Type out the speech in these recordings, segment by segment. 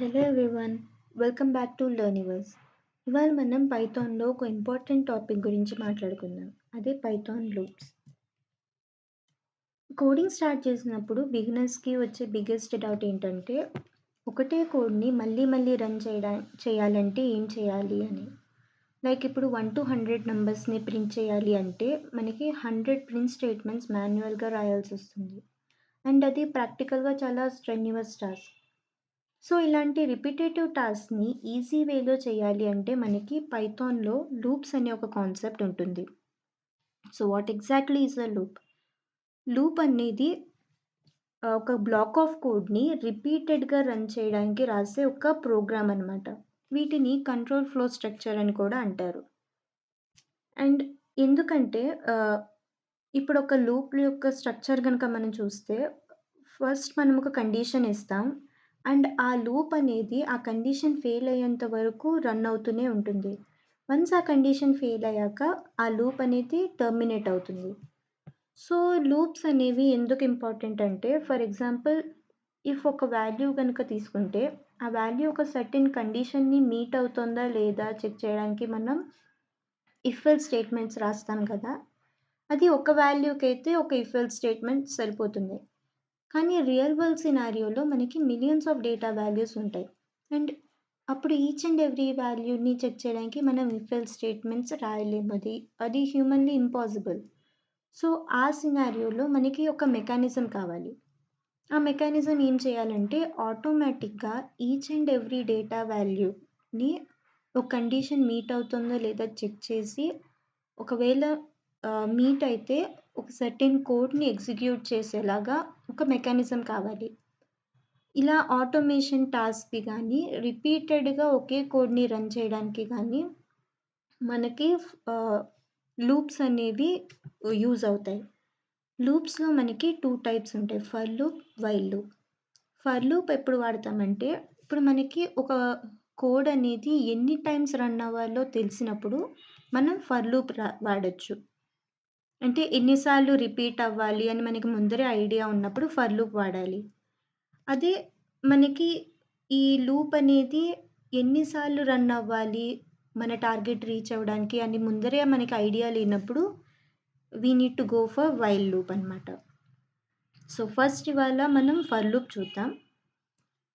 Hello everyone welcome back to Learniverse ఇవాళ మనం పైథాన్లో ఒక ఇంపార్టెంట్ టాపిక్ గురించి మాట్లాడుకుందాం. అదే పైథాన్ లూప్స్ కోడింగ్ స్టార్ట్ చేసినప్పుడు బిగినర్స్కి వచ్చే బిగ్గెస్ట్ డౌట్ ఏంటంటే ఒకటే కోడ్ని మళ్ళీ మళ్ళీ రన్ చేయడా చేయాలంటే ఏం చేయాలి అని. లైక్ ఇప్పుడు వన్ టు హండ్రెడ్ నెంబర్స్ని ప్రింట్ చేయాలి అంటే మనకి హండ్రెడ్ ప్రింట్ స్టేట్మెంట్స్ మాన్యువల్గా రాయాల్సి వస్తుంది. అండ్ అది ప్రాక్టికల్గా చాలా స్ట్రెన్యువస్ టాస్క్ సో ఇలాంటి రిపిటేటివ్ టాస్క్ని ఈజీ వేలో చేయాలి అంటే మనకి పైథాన్లో లూప్స్ అనే ఒక కాన్సెప్ట్ ఉంటుంది. So what exactly is a loop? Loop అనేది ఒక బ్లాక్ ఆఫ్ కోడ్ని రిపీటెడ్గా రన్ చేయడానికి రాసే ఒక ప్రోగ్రామ్ అనమాట వీటిని కంట్రోల్ ఫ్లో స్ట్రక్చర్ అని కూడా అంటారు. అండ్ ఎందుకంటే ఇప్పుడు ఒక లూప్ యొక్క స్ట్రక్చర్ కనుక మనం చూస్తే ఫస్ట్ మనం ఒక కండిషన్ ఇస్తాం. అండ్ ఆ లూప్ అనేది ఆ కండిషన్ ఫెయిల్ అయ్యేంత వరకు రన్ అవుతూనే ఉంటుంది. వన్స్ ఆ కండిషన్ ఫెయిల్ అయ్యాక ఆ లూప్ అనేది టర్మినేట్ అవుతుంది. సో లూప్స్ అనేవి ఎందుకు ఇంపార్టెంట్ అంటే ఫర్ ఎగ్జాంపుల్ ఇఫ్ ఒక వాల్యూ కనుక తీసుకుంటే ఆ వాల్యూ ఒక సర్టెన్ కండిషన్ని మీట్ అవుతుందా లేదా చెక్ చేయడానికి మనం ఇఫెల్ స్టేట్మెంట్స్ రాస్తాం కదా అది ఒక వాల్యూకి అయితే ఒక ఇఫెల్ స్టేట్మెంట్ సరిపోతుంది. కానీ రియల్ వరల్డ్ సినారియోలో మనకి మిలియన్స్ ఆఫ్ డేటా వాల్యూస్ ఉంటాయి. అండ్ అప్పుడు ఈచ్ అండ్ ఎవ్రీ వాల్యూని చెక్ చేయడానికి మనం ఇఫెల్ స్టేట్మెంట్స్ రాయలేము అది అది హ్యూమన్లీ ఇంపాసిబుల్. సో ఆ సినారియోలో మనకి ఒక మెకానిజం కావాలి. ఆ మెకానిజం ఏం చేయాలంటే ఆటోమేటిక్గా ఈచ్ అండ్ ఎవ్రీ డేటా వాల్యూని ఒక కండిషన్ మీట్ అవుతుందో లేదా చెక్ చేసి ఒకవేళ మీట్ అయితే ఒక సర్టెన్ కోడ్ని ఎగ్జిక్యూట్ చేసేలాగా ఒక మెకానిజం కావాలి. ఇలా ఆటోమేషన్ టాస్క్కి కానీ రిపీటెడ్గా ఒకే కోడ్ని రన్ చేయడానికి కానీ మనకి లూప్స్ అనేవి యూజ్ అవుతాయి. లూప్స్లో మనకి టూ టైప్స్ ఉంటాయి. For loop while loop. For loop ఎప్పుడు వాడతామంటే ఇప్పుడు మనకి ఒక కోడ్ అనేది ఎన్ని టైమ్స్ రన్ అవ్వాలో తెలిసినప్పుడు మనం ఫర్ లూప్ వాడచ్చు. అంటే ఎన్నిసార్లు రిపీట్ అవ్వాలి అని మనకి ముందరే ఐడియా ఉన్నప్పుడు ఫర్ లూప్ వాడాలి. అదే మనకి ఈ లూప్ అనేది ఎన్నిసార్లు రన్ అవ్వాలి మన టార్గెట్ రీచ్ అవ్వడానికి అని ముందరే మనకి ఐడియా లేనప్పుడు we need to go for while loop అనమాట సో ఫస్ట్ ఇవాళ మనం ఫర్ లూప్ చూద్దాం.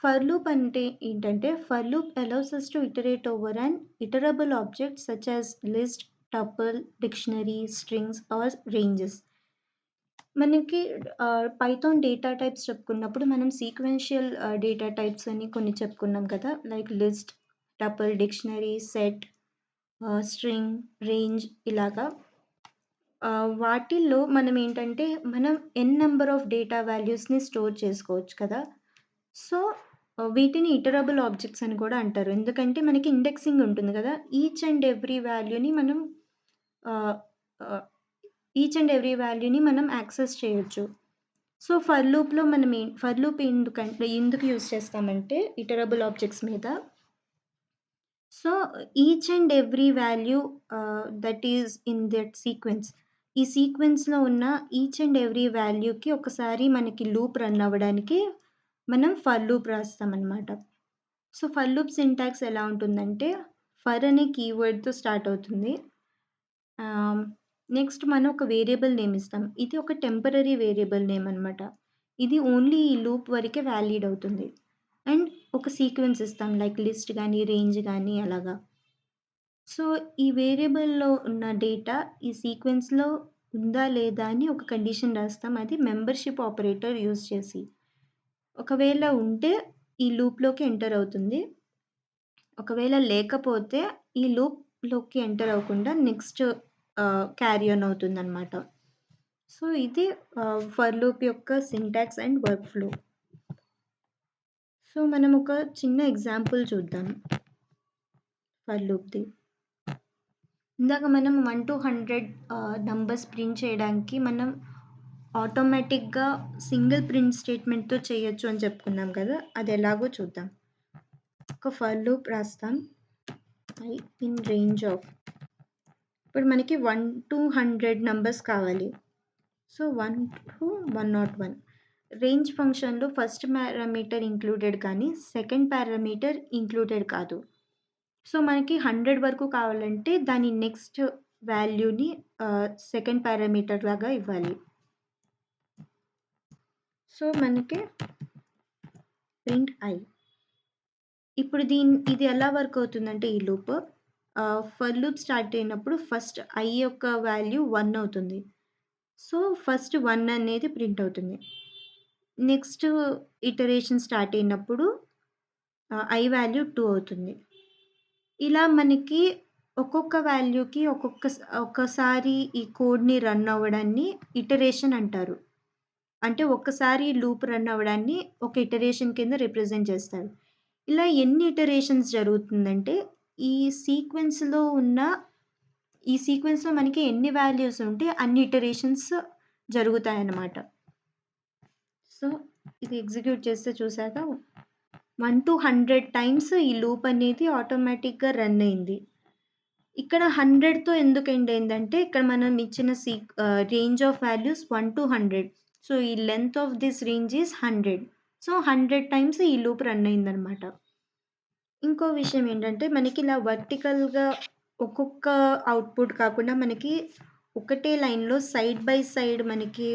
ఫర్ లూప్ అంటే ఏంటంటే for loop allows us to iterate over and iterable object such as list tuple dictionary strings or ranges మనకి Python data types చెప్పుకున్నప్పుడు మనం sequential data types అని కొన్ని చెప్పుకున్నాం కదా like list tuple dictionary set string range ఇలాగా. వాటిల్లో మనం ఏంటంటే మనం ఎన్ నెంబర్ ఆఫ్ డేటా వాల్యూస్ని స్టోర్ చేసుకోవచ్చు కదా. సో వీటిని ఇటరబుల్ ఆబ్జెక్ట్స్ అని కూడా అంటారు. ఎందుకంటే మనకి ఇండెక్సింగ్ ఉంటుంది కదా ఈచ్ అండ్ ఎవ్రీ వాల్యూని మనం ఈచ్ అండ్ ఎవ్రీ వాల్యూని మనం యాక్సెస్ చేయొచ్చు. సో ఫర్ లూప్లో మనం ఫర్ లూప్ ఎందుకంటే ఎందుకు యూజ్ చేస్తామంటే ఇటరబుల్ ఆబ్జెక్ట్స్ మీద. So each and every value that is in that sequence ఈ సీక్వెన్స్లో ఉన్న ఈచ్ అండ్ ఎవ్రీ వాల్యూకి ఒకసారి మనకి లూప్ రన్ అవ్వడానికి మనం ఫర్ లూప్ రాస్తామన్నమాట. సో ఫర్ లూప్ సింటాక్స్ ఎలా ఉంటుందంటే ఫర్ అనే కీవర్డ్తో స్టార్ట్ అవుతుంది. నెక్స్ట్ మనం ఒక వేరియబుల్ నేమ్ ఇస్తాం. ఇది ఒక టెంపరీ వేరియబుల్ నేమ్ అనమాట ఇది ఓన్లీ ఈ లూప్ వరకే వ్యాలిడ్ అవుతుంది. అండ్ ఒక సీక్వెన్స్ ఇస్తాం లైక్ లిస్ట్ కానీ రేంజ్ కానీ అలాగా. సో ఈ వేరియబుల్లో ఉన్న డేటా ఈ సీక్వెన్స్లో ఉందా లేదా అని ఒక కండిషన్ రాస్తాం. అది మెంబర్షిప్ ఆపరేటర్ యూజ్ చేసి. ఒకవేళ ఉంటే ఈ లూప్లోకి ఎంటర్ అవుతుంది. ఒకవేళ లేకపోతే ఈ లూప్ లోకి ఎంటర్ అవ్వకుండా నెక్స్ట్ క్యారీ ఆన్ అవుతుంది అనమాట సో ఇది ఫర్ లూప్ యొక్క syntax and work flow so మనం ఒక చిన్న ఎగ్జాంపుల్ చూద్దాం. ఫర్ లూప్ది ఇందాక మనం one to hundred numbers print చేయడానికి మనం ఆటోమేటిక్గా సింగిల్ ప్రింట్ స్టేట్మెంట్తో చేయొచ్చు అని చెప్పుకున్నాం కదా అది ఎలాగో చూద్దాం. ఒక ఫర్ లూప్ రాస్తాం. ఐ ఇన్ రేంజ్ ఆఫ్ ఇప్పుడు మనకి వన్ టు హండ్రెడ్ నంబర్స్ కావాలి so one to one not one range ఫంక్షన్‌లో ఫస్ట్ పారామీటర్ ఇంక్లూడెడ్ కానీ, సెకండ్ పారామీటర్ ఇంక్లూడెడ్ కాదు. సో, మనకి 100 వరకు కావాలంటే దాని నెక్స్ట్ వాల్యూని సెకండ్ పారామీటర్ లాగా ఇవ్వాలి. సో, మనకి ప్రింట్ ఐ. ఇప్పుడు దీని ఇది ఎలా వర్క్ అవుతుందంటే ఈ లూప్ ఫర్ లూప్ స్టార్ట్ అయినప్పుడు ఫస్ట్ ఐ యొక్క వాల్యూ వన్ అవుతుంది. సో, ఫస్ట్ వన్ అనేది ప్రింట్ అవుతుంది. నెక్స్ట్ ఇటరేషన్ స్టార్ట్ అయినప్పుడు ఐ వాల్యూ టూ అవుతుంది. ఇలా మనకి ఒక్కొక్క వాల్యూకి ఒక్కొక్క ఒక్కసారి ఈ కోడ్‌ని రన్ అవ్వడాన్ని ఇటరేషన్ అంటారు. అంటే ఒక్కసారి లూప్ రన్ అవ్వడాన్ని ఒక ఇటరేషన్ కింద రిప్రజెంట్ చేస్తారు. ఇలా ఎన్ని ఇటరేషన్స్ జరుగుతుందంటే, ఈ సీక్వెన్స్‌లో ఉన్న ఈ సీక్వెన్స్‌లో మనకి ఎన్ని వాల్యూస్ ఉంటే అన్ని ఇటరేషన్స్ జరుగుతాయన్నమాట. సో, ఇది ఎగ్జిక్యూట్ చేస్తే చూసాక 1-100 టైమ్స్ ఈ లూప్ అనేది ఆటోమేటిక్‌గా రన్ అయింది. ఇక్కడ 100తో ఎందుకు ఎండ్ అయిందంటే, ఇక్కడ మనం ఇచ్చిన సీక్ ah, range of values 1-100 so, ఈ length of this range is 100 so, 100 times ఈ లూప్ రన్ అయిందనమాట. ఇంకో విషయం ఏంటంటే, మనకి ఇలా వర్టికల్‌గా ఒక్కొక్క అవుట్‌పుట్ కాకుండా మనకి ఒకటే లైన్‌లో సైడ్ బై సైడ్ మనకి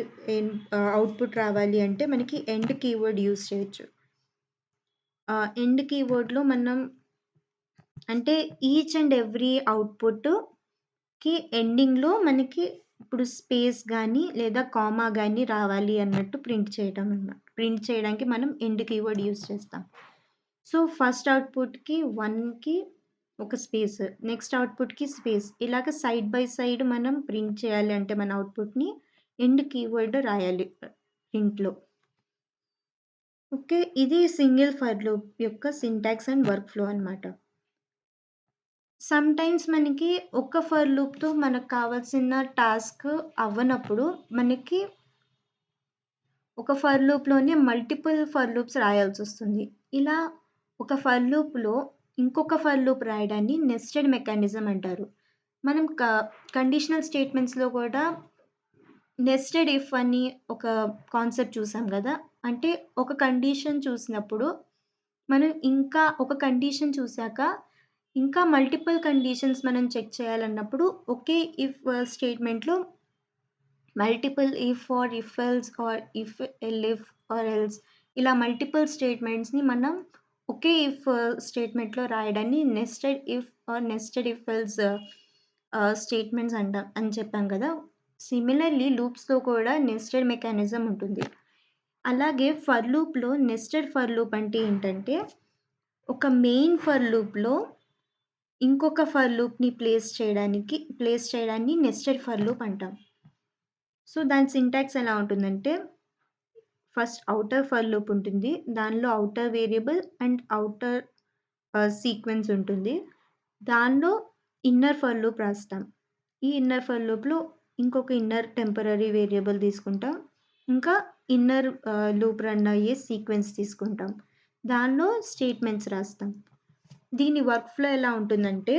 అవుట్‌పుట్ రావాలి అంటే మనకి ఎండ్ కీవర్డ్ యూజ్ చేయొచ్చు. ఎండ్ కీవర్డ్‌లో మనం అంటే ఈచ్ అండ్ ఎవ్రీ అవుట్‌పుట్‌కి ఎండింగ్‌లో మనకి ఇప్పుడు స్పేస్ కానీ లేదా కామా కానీ రావాలి అన్నట్టు ప్రింట్ చేయడం అన్నమాట. ప్రింట్ చేయడానికి మనం ఎండ్ కీవర్డ్ యూజ్ చేస్తాం. సో, ఫస్ట్ అవుట్‌పుట్‌కి వన్కి ఒక స్పేస్, నెక్స్ట్ అవుట్‌పుట్‌కి స్పేస్ ఇలాగ సైడ్ బై సైడ్ మనం ప్రింట్ చేయాలి అంటే మన అవుట్‌పుట్‌ని ఎండ్ కీవర్డ్ రాయాలి ప్రింట్‌లో. ఓకే. ఇది సింగిల్ ఫర్ లూప్ యొక్క సింటాక్స్ అండ్ వర్క్ ఫ్లో అనమాట. సమ్‌టైమ్స్ మనకి ఒక్క ఫర్ లూప్‌తో మనకు కావాల్సిన టాస్క్ అవ్వనప్పుడు మనకి ఒక ఫర్ లూప్‌లోనే మల్టిపుల్ ఫర్ లూప్స్ రాయాల్సి వస్తుంది ఇలా ఒక ఫర్ లూప్‌లో ఇంకొక ఫర్ లూప్ రాయడాన్ని నెస్టెడ్ మెకానిజం అంటారు. మనం క కండిషనల్ స్టేట్మెంట్స్‌లో కూడా నెస్టెడ్ ఇఫ్ అని ఒక కాన్సెప్ట్ చూసాం కదా అంటే ఒక కండిషన్ చూసినప్పుడు మనం ఇంకా ఒక కండిషన్ చూసాక ఇంకా మల్టిపుల్ కండిషన్స్ మనం చెక్ చేయాలన్నప్పుడు ఒకే if స్టేట్మెంట్‌లో multiple if or if else or if elif or else ఇలా మల్టిపుల్ స్టేట్మెంట్స్‌ని మనం ఒకే ఇఫ్ స్టేట్మెంట్‌లో uh, రాయడాన్ని nested if or nested if else statements అంటాం అని చెప్పాం కదా! సిమిలర్‌లీ లూప్స్‌లో కూడా నెస్టెడ్ మెకానిజం ఉంటుంది. అలాగే ఫర్ లూప్‌లో నెస్టెడ్ ఫర్ లూప్ అంటే ఏంటంటే, ఒక మెయిన్ ఫర్ లూప్‌లో ఇంకొక ఫర్ లూప్‌ని ప్లేస్ చేయడానికి ప్లేస్ చేయడాన్ని నెస్టెడ్ ఫర్ లూప్ అంటాం. సో, దాని సింటాక్స్ ఎలా ఉంటుందంటే, ఫస్ట్ అవుటర్ ఫర్ లూప్ ఉంటుంది. దానిలో outer variable and outer sequence ఉంటుంది. దానిలో ఇన్నర్ ఫర్ లూప్ రాస్తాం. ఈ ఇన్నర్ ఫర్ లూప్‌లో ఇంకొక ఇన్నర్ టెంపరరీ వేరియబుల్ తీసుకుంటాం. ఇంకా ఇన్నర్ లూప్ రన్ అయ్యే సీక్వెన్స్ తీసుకుంటాం. దానిలో స్టేట్మెంట్స్ రాస్తాం. దీని వర్క్ ఫ్లో ఎలా ఉంటుందంటే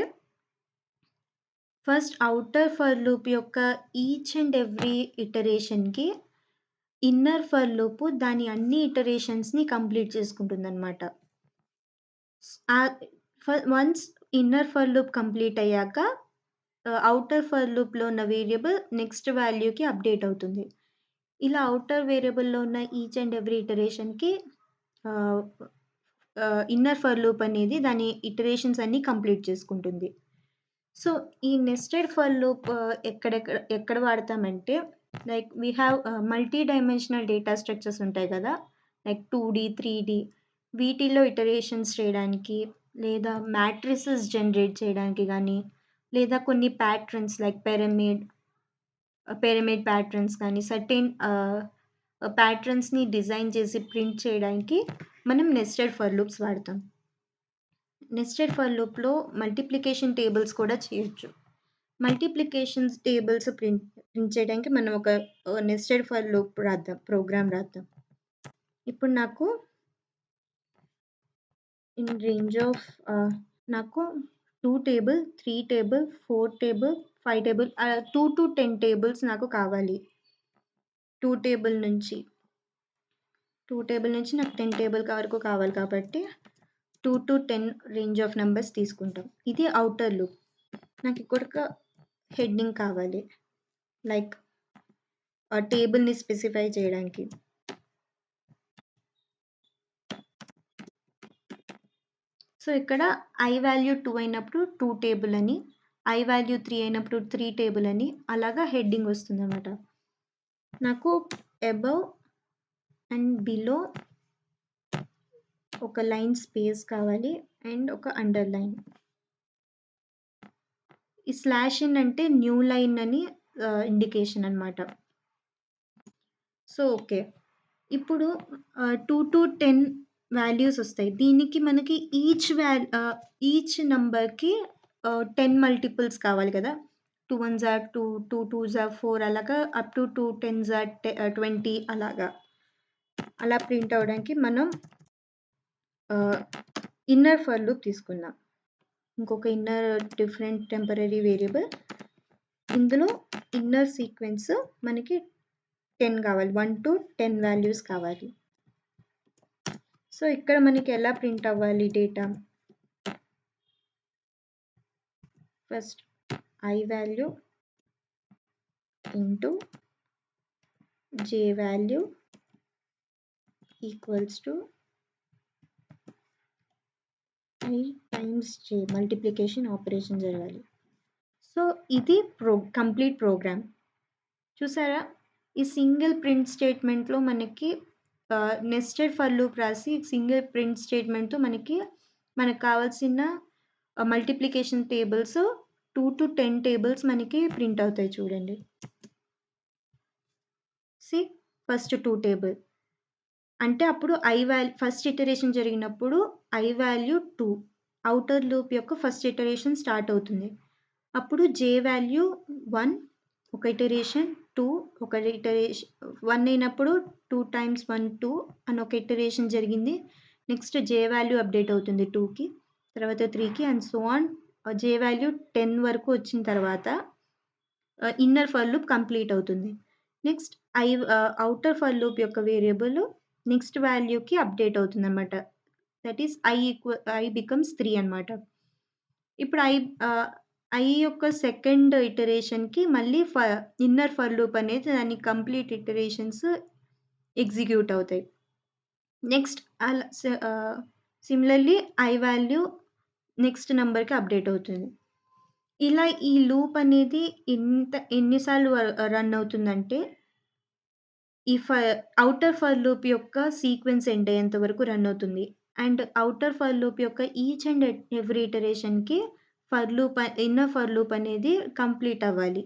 ఫస్ట్ ఔటర్ ఫర్ లూప్ యొక్క ఈచ్ అండ్ ఎవ్రీ ఇటరేషన్‌కి ఇన్నర్ ఫర్ లూప్ దాని అన్ని ఇటరేషన్స్‌ని కంప్లీట్ చేసుకుంటుందనమాట. ఆహ్, ఫ once inner for loop complete అయ్యాక ఆహ్, ఔటర్ ఫర్ లూప్‌లో ఉన్న వేరియబుల్ నెక్స్ట్ వాల్యూకి అప్డేట్ అవుతుంది. ఇలా ఔటర్ వేరియబుల్‌లో ఉన్న ఈచ్ అండ్ ఎవ్రీ ఇటరేషన్‌కి ఆహ్, ఆహ్, ఇన్నర్ ఫర్ లూప్ అనేది దాని ఇటరేషన్స్ అన్నీ కంప్లీట్ చేసుకుంటుంది. సో, ఈ నెస్టెడ్ ఫర్ లూప్ ఎక్కడెక్కడ ఎక్కడ వాడతామంటే like we have multi dimensional data structures ఉంటాయి కదా! లైక్ 2డీ, 3డీ వీటిల్లో ఇటరేషన్స్ చేయడానికి లేదా మ్యాట్రిసెస్ జనరేట్ చేయడానికి కానీ లేదా కొన్ని patterns like pyramid pyramid patterns కానీ సర్టెన్ ప్యాటర్న్స్ని ప్యాట్రన్స్‌ని డిజైన్ చేసి ప్రింట్ చేయడానికి మనం నెస్టెడ్ ఫర్ లూప్స్ వాడతాం. నెస్టెడ్ ఫర్ లూప్‌లో మల్టిప్లికేషన్ టేబుల్స్ కూడా చేయొచ్చు. మల్టిప్లికేషన్స్ టేబుల్స్ ప్రింట్ ప్రింట్ చేయడానికి మనం ఒక నెస్టెడ్ ఫర్ లూప్ రాద్దాం. ప్రోగ్రామ్ రాద్దాం. ఇప్పుడు నాకు ఇన్ రేంజ్ ఆఫ్ నాకు two table, three table, four table, five table two to ten tables నాకు కావాలి. టూ టేబుల్ నుంచి. టూ టేబుల్ నుంచి నాకు టెన్ టేబుల్ వరకు కావాలి కాబట్టి two to ten range of numbers తీసుకుంటాం. ఇది అవుటర్ లూప్ నాకు ఇక్కడ హెడ్డింగ్ కావాలి. లైక్ ఆ టేబుల్ని స్పెసిఫై చేయడానికి. సో ఇక్కడ ఐ వాల్యూ టూ అయినప్పుడు టూ టేబుల్ అని ఐ వాల్యూ త్రీ అయినప్పుడు త్రీ టేబుల్ అని అలాగా హెడ్డింగ్ వస్తుంది అనమాట నాకు అబవ్ అండ్ బిలో ఒక లైన్ స్పేస్ కావాలి అండ్ ఒక అండర్ లైన్ ఈ స్లాష్ ఇన్ అంటే న్యూ లైన్ అని ఇండికేషన్ అనమాట సో ఓకే ఇప్పుడు టూ టు టెన్ వాల్యూస్ వస్తాయి. దీనికి మనకి ఈచ్ వాల్ ఈచ్ నెంబర్కి టెన్ మల్టిపుల్స్ కావాలి కదా. టూ వన్ జార్ టూ టూ టూ జార్ ఫోర్ అలాగా అప్ టు టూ టెన్ జార్ ట్వంటీ అలాగా. అలా ప్రింట్ అవడానికి మనం ఇన్నర్ ఫర్ లూప్ తీసుకుందాం ఇంకొక ఇన్నర్ డిఫరెంట్ టెంపరీ వేరియబుల్ ఇందులో ఇన్నర్ సీక్వెన్స్ మనకి టెన్ కావాలి. వన్ టు టెన్ వాల్యూస్ కావాలి. సో ఇక్కడ మనకి ఎలా ప్రింట్ అవ్వాలి data first I value into J value equals to three times J multiplication operation జరగాలి. సో ఇది ప్రో కంప్లీట్ ప్రోగ్రామ్ చూసారా? ఈ సింగిల్ ప్రింట్ స్టేట్మెంట్లో మనకి నెస్టెడ్ ఫర్ లూప్ రాసి సింగిల్ ప్రింట్ స్టేట్మెంట్తో మనకి మనకు కావాల్సిన multiplication tables two to ten tables మనకి ప్రింట్ అవుతాయి చూడండి. సి ఫస్ట్ టూ టేబుల్ అంటే అప్పుడు ఐ వాల్యూ ఫస్ట్ ఇటరేషన్ జరిగినప్పుడు I value two outer loop యొక్క ఫస్ట్ ఇటరేషన్ స్టార్ట్ అవుతుంది. అప్పుడు జే వాల్యూ వన్ ఒక ఇటరేషన్ టూ ఒక ఇటరేషన్ వన్ అయినప్పుడు టూ టైమ్స్ వన్ టూ అని ఒక ఇటరేషన్ జరిగింది. నెక్స్ట్ జే వాల్యూ అప్డేట్ అవుతుంది టూకి తర్వాత త్రీకి and so on J value ten వరకు వచ్చిన తర్వాత ఇన్నర్ ఫర్ లూప్ కంప్లీట్ అవుతుంది. Next I outer for loop యొక్క వేరియబుల్ నెక్స్ట్ వాల్యూకి అప్డేట్ అవుతుంది అనమాట that is I equal I becomes three అనమాట ఇప్పుడు ఐ ఐ uh, యొక్క సెకండ్ ఇటరేషన్కి మళ్ళీ ఫ ఇన్నర్ ఫర్ లూప్ అనేది దాని కంప్లీట్ ఇటరేషన్స్ ఎగ్జిక్యూట్ అవుతాయి. నెక్స్ట్ అలా సిమిలర్లీ ఐ వాల్యూ నెక్స్ట్ నెంబర్కి అప్డేట్ అవుతుంది. ఇలా ఈ లూప్ అనేది ఎంత ఎన్నిసార్లు రన్ అవుతుందంటే ఈ ఫ అవుటర్ ఫర్ లూప్ యొక్క సీక్వెన్స్ ఎండ్ అయ్యేంత వరకు రన్ అవుతుంది. అండ్ అవుటర్ ఫర్ లూప్ యొక్క each and every ఇటరేషన్కి for loop inner for loop అనేది కంప్లీట్ అవ్వాలి.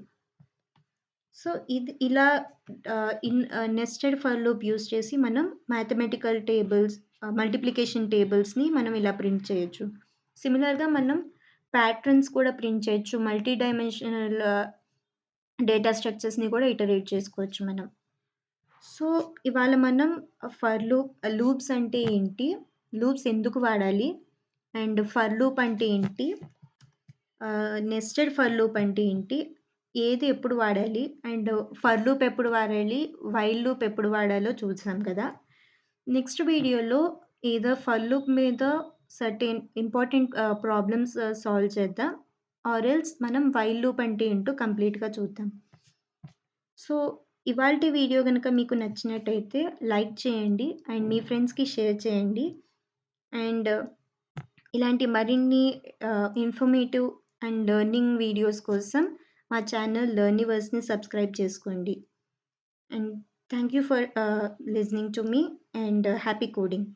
సో ఇది ఇలా in nested for loop use చేసి మనం మ్యాథమెటికల్ టేబుల్స్ మల్టిప్లికేషన్ టేబుల్స్ని మనం ఇలా ప్రింట్ చేయొచ్చు. సిమిలర్గా మనం ప్యాటర్న్స్ కూడా ప్రింట్ చేయొచ్చు. మల్టీ డైమెన్షనల్ డేటా స్ట్రక్చర్స్ని కూడా ఇటరేట్ చేసుకోవచ్చు మనం. సో ఇవాళ మనం ఫర్ లూప్ లూప్స్ అంటే ఏంటి? లూప్స్ ఎందుకు వాడాలి? అండ్ ఫర్ లూప్ అంటే ఏంటి? నెస్టెడ్ ఫర్ లూప్ అంటే ఏంటి? ఏది ఎప్పుడు వాడాలి? అండ్ ఫర్ లూప్ ఎప్పుడు వాడాలి? వైల్ లూప్ ఎప్పుడు వాడాలో చూసాం కదా. నెక్స్ట్ వీడియోలో ఏదో ఫర్ లూప్ మీద సర్టెన్ ఇంపార్టెంట్ ప్రాబ్లమ్స్ సాల్వ్ చేద్దాం. ఆర్ ఎల్స్ మనం వైల్ లూప్ అంటే ఏంటో కంప్లీట్గా చూద్దాం. సో ఇవాళ వీడియో కనుక మీకు నచ్చినట్టయితే లైక్ చేయండి అండ్ మీ ఫ్రెండ్స్కి షేర్ చేయండి. అండ్ ఇలాంటి మరిన్ని ఇన్ఫర్మేటివ్ అండ్ లెర్నింగ్ వీడియోస్ కోసం మా ఛానల్ లెర్నివర్స్ని సబ్స్క్రైబ్ చేసుకోండి. And thank you for listening to me and happy coding.